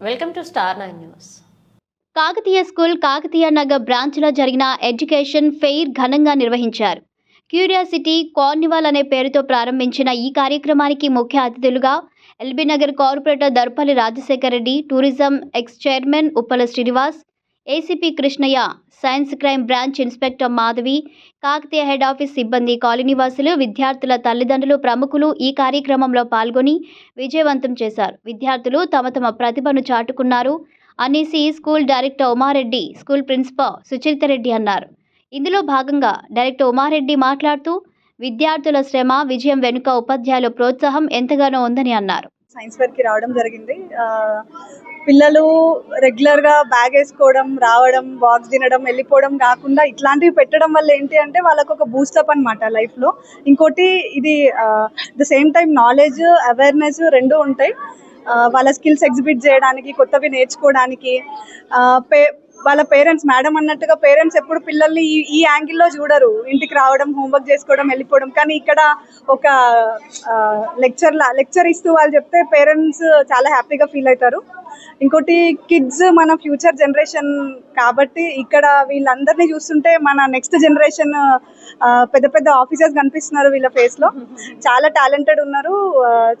Welcome to star nine news Kakatiya school Kakatiya Nagar బ్రాంచ్లో జరిగిన education fair ఘనంగా నిర్వహించారు. క్యూరియాసిటీ కార్నివాల్ అనే పేరుతో ప్రారంభించిన ఈ కార్యక్రమానికి ముఖ్య అతిథులుగా LB Nagar corporator Darpalli Rajasekhara Reddy tourism ex chairman Uppala Srinivas ACP Krishnaiah science crime branch inspector Madhavi Kakatiya head office సిబ్బంది కాలనీవాసులు విద్యార్థుల తల్లిదండ్రులు ప్రముఖులు ఈ కార్యక్రమంలో పాల్గొని విజయవంతం చేశారు. విద్యార్థులు తమ తమ ప్రతిభను చాటుకున్నారు అనేసి school director Uma Reddy school principal Sucharita Reddy అన్నారు. ఇందులో భాగంగా డైరెక్టర్ ఉమారెడ్డి మాట్లాడుతూ విద్యార్థుల శ్రమ విజయం వెనుక ఉపాధ్యాయుల ప్రోత్సాహం ఎంతగానో ఉందని అన్నారు. సైన్స్ ఫేర్కి రావడం జరిగింది. పిల్లలు రెగ్యులర్గా బ్యాగ్ వేసుకోవడం రావడం బాక్స్ తినడం వెళ్ళిపోవడం కాకుండా ఇట్లాంటివి పెట్టడం వల్ల ఏంటి అంటే వాళ్ళకు ఒక బూస్టప్ అనమాట లైఫ్లో ఇంకోటి ఇది the same time knowledge awareness రెండు ఉంటాయి. వాళ్ళ స్కిల్స్ ఎగ్జిబిట్ చేయడానికి కొత్తవి నేర్చుకోవడానికి పే వాళ్ళ పేరెంట్స్ మేడం అన్నట్టుగా పేరెంట్స్ ఎప్పుడు పిల్లల్ని ఈ ఈ యాంగిల్లో చూడరు. ఇంటికి రావడం హోంవర్క్ చేసుకోవడం వెళ్ళిపోవడం. కానీ ఇక్కడ ఒక లెక్చర్ లెక్చర్ ఇస్తూ వాళ్ళు చెప్తే పేరెంట్స్ చాలా హ్యాపీగా ఫీల్ అవుతారు. ఇంకోటి కిడ్స్ మన ఫ్యూచర్ జనరేషన్ కాబట్టి ఇక్కడ వీళ్ళందరినీ చూస్తుంటే మన నెక్స్ట్ జనరేషన్ పెద్ద పెద్ద ఆఫీసర్స్ కనిపిస్తున్నారు వీళ్ళ ఫేస్లో చాలా టాలెంటెడ్ ఉన్నారు.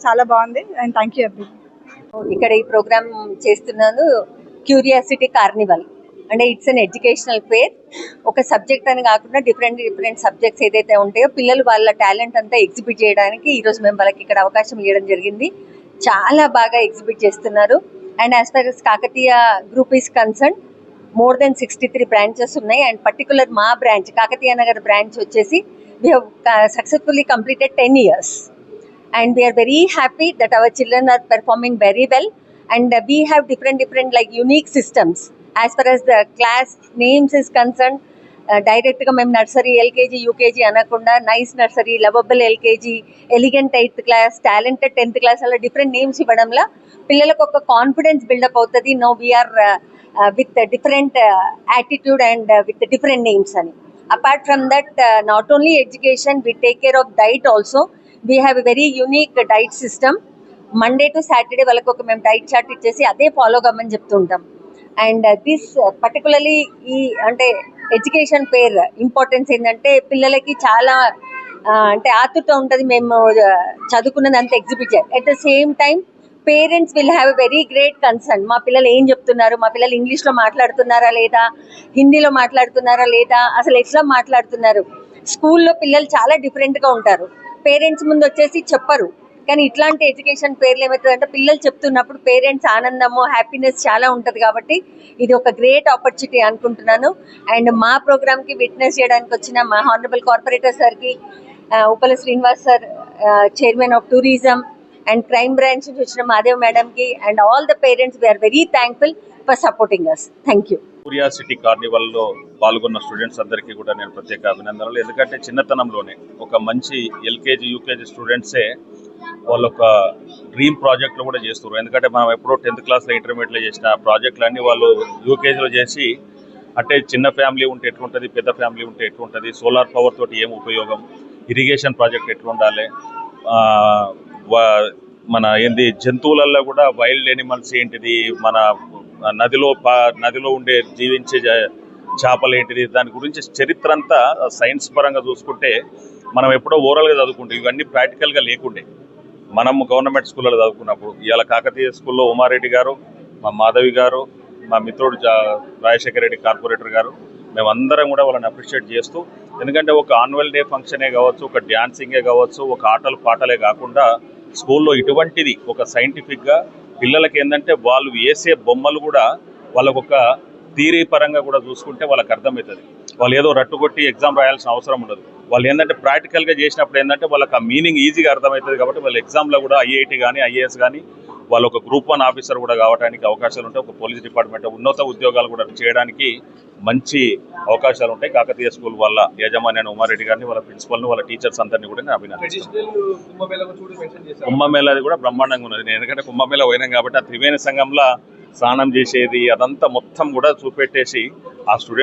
చాలా బాగుంది. అండ్ థ్యాంక్ యూ ఎవ్రీ ఇక్కడ ఈ ప్రోగ్రామ్ చేస్తున్నాను క్యూరియాసిటీ కార్నివల్ అంటే ఇట్స్ అన్ ఎడ్యుకేషనల్ ఫేర్ ఒక సబ్జెక్ట్ అని కాకుండా డిఫరెంట్ డిఫరెంట్ సబ్జెక్ట్స్ ఏదైతే ఉంటాయో పిల్లలు వాళ్ళ టాలెంట్ అంతా ఎగ్జిబిట్ చేయడానికి ఈరోజు మేము వాళ్ళకి ఇక్కడ అవకాశం ఇవ్వడం జరిగింది. చాలా బాగా ఎగ్జిబిట్ చేస్తున్నారు. And as far Kakatiya group is concern more than sixty three branches ఉన్నాయి. అండ్ పర్టికులర్ మా బ్రాంచ్ కాకతీయ నగర్ బ్రాంచ్ వచ్చేసి we have successfully completed ten years and we are very happy that our children are performing very well and we have different different like unique systems as far as the class names is concern డైరెక్ట్గా మేము nursery LKG UKG అనకుండా nice nursery lovable LKG elegant eighth class talented tenth class అలా different names ఇవ్వడంలో పిల్లలకు ఒక confidence buildup అవుతుంది. No we are with different attitude and with different names అని. Apart from that not only education we take care of diet also we have a very unique diet system Monday to Saturday వాళ్ళకి ఒక మేము diet chart ఇచ్చేసి అదే follow కమ్మని చెప్తుంటాం. And this particularly ఈ అంటే ఎడ్యుకేషన్ పేర్ ఇంపార్టెన్స్ ఏంటంటే పిల్లలకి చాలా అంటే ఆతురత ఉంటుంది. మేము చదువుకున్నది అంత ఎగ్జిబిట్ చేయాలి at the same time parents will have a very great concern మా పిల్లలు ఏం చెప్తున్నారు? మా పిల్లలు ఇంగ్లీష్లో మాట్లాడుతున్నారా లేదా? హిందీలో మాట్లాడుతున్నారా లేదా? అసలు ఎట్లా మాట్లాడుతున్నారు? స్కూల్లో పిల్లలు చాలా డిఫరెంట్గా ఉంటారు. పేరెంట్స్ ముందు వచ్చేసి చెప్పరు. కానీ ఇట్లాంటి ఎడ్యుకేషన్ పేర్లు ఏమవుతుందంటే పిల్లలు చెప్తున్నప్పుడు పేరెంట్స్ ఆనందము హ్యాపీనెస్ చాలా ఉంటుంది కాబట్టి ఇది ఒక గ్రేట్ ఆపర్చునిటీ అనుకుంటున్నాను. అండ్ మా ప్రోగ్రామ్కి విట్నెస్ చేయడానికి వచ్చిన మా హానరబుల్ కార్పొరేటర్ సార్కి Upala Srinivas sir chairman of tourism and crime branch నుంచి వచ్చిన మాదేవ్ మేడంకి and all the parents we are very thankful for supporting us thank you curiosity కార్నివల్లో పాల్గొన్న స్టూడెంట్స్ అందరికీ కూడా నేను ప్రత్యేక అభినందనలు. ఎందుకంటే చిన్నతనంలోనే ఒక మంచి ఎల్కేజీ యూకేజీ స్టూడెంట్సే వాళ్ళ ఒక డ్రీమ్ ప్రాజెక్టులు కూడా చేస్తారు ఎందుకంటే మనం ఎప్పుడో టెన్త్ క్లాస్లో ఇంటర్మీడియట్లో చేసిన ప్రాజెక్టులన్నీ వాళ్ళు యూకేజీలో చేసి అంటే చిన్న ఫ్యామిలీ ఉంటే ఎట్లుంటుంది పెద్ద ఫ్యామిలీ ఉంటే ఎట్లుంటుంది సోలార్ పవర్ తోటి ఏం ఉపయోగం ఇరిగేషన్ ప్రాజెక్ట్ ఎట్లుండాలి వా- మన ఏంది జంతువులలో కూడా వైల్డ్ ఎనిమల్స్ ఏంటిది మన నదిలో పా- నదిలో ఉండే జీవించే చేపలు ఏంటిది దాని గురించి చరిత్ర అంతా సైన్స్ పరంగా చూసుకుంటే మనం ఎప్పుడో ఓరల్గా చదువుకుంటాం ఇవన్నీ ప్రాక్టికల్గా లేకుండే. మనం గవర్నమెంట్ స్కూల్లో చదువుకున్నప్పుడు ఇవాళ కాకతీయ స్కూల్లో ఉమారెడ్డి గారు మా మాధవి గారు మా మిత్రుడు జా- రాజశేఖర రెడ్డి కార్పొరేటర్ గారు మేమందరం కూడా వాళ్ళని అప్రిషియేట్ చేస్తూ ఎందుకంటే ఒక ఆన్యువల్ డే ఫంక్షనే కావచ్చు ఒక డ్యాన్సింగే కావచ్చు ఒక ఆటలు పాటలే కాకుండా స్కూల్లో ఇటువంటిది ఒక సైంటిఫిక్గా పిల్లలకి ఏంటంటే వాళ్ళు వేసే బొమ్మలు కూడా వాళ్ళకొక థీరీ పరంగా కూడా చూసుకుంటే వాళ్ళకి అర్థమవుతుంది వాళ్ళు ఏదో రట్టుకొట్టి ఎగ్జామ్ రాయాల్సిన అవసరం ఉండదు. వాళ్ళు ఏంటంటే ప్రాక్టికల్గా చేసినప్పుడు ఏంటంటే వాళ్ళకి ఆ మీనింగ్ ఈజీగా అర్థమవుతుంది కాబట్టి వాళ్ళ ఎగ్జామ్లో కూడా ఐఐటి కానీ ఐఏఎస్ కానీ వాళ్ళు ఒక గ్రూప్ వన్ ఆఫీసర్ కూడా కావడానికి అవకాశాలు ఉంటాయి. ఒక పోలీస్ డిపార్ట్మెంట్ ఉన్నత ఉద్యోగాలు కూడా చేయడానికి మంచి అవకాశాలు ఉంటాయి. కాకతీయ స్కూల్ వల్ల యాజమాన్యాన్ని ఉమారెడ్డి గారిని వాళ్ళ ప్రిన్సిపల్ని వాళ్ళ టీచర్స్ అందరినీ కూడా నేను అభినందిస్తాను. కుంభమేళ కుంభమేళది కూడా బ్రహ్మాండంగా ఉన్నది. నేను ఎందుకంటే కుంభమేళ పోయినాం కాబట్టి ఆ త్రివేణి సంఘంలో స్నానం చేసేది అదంతా మొత్తం కూడా చూపెట్టేసి ఆ స్టూడెంట్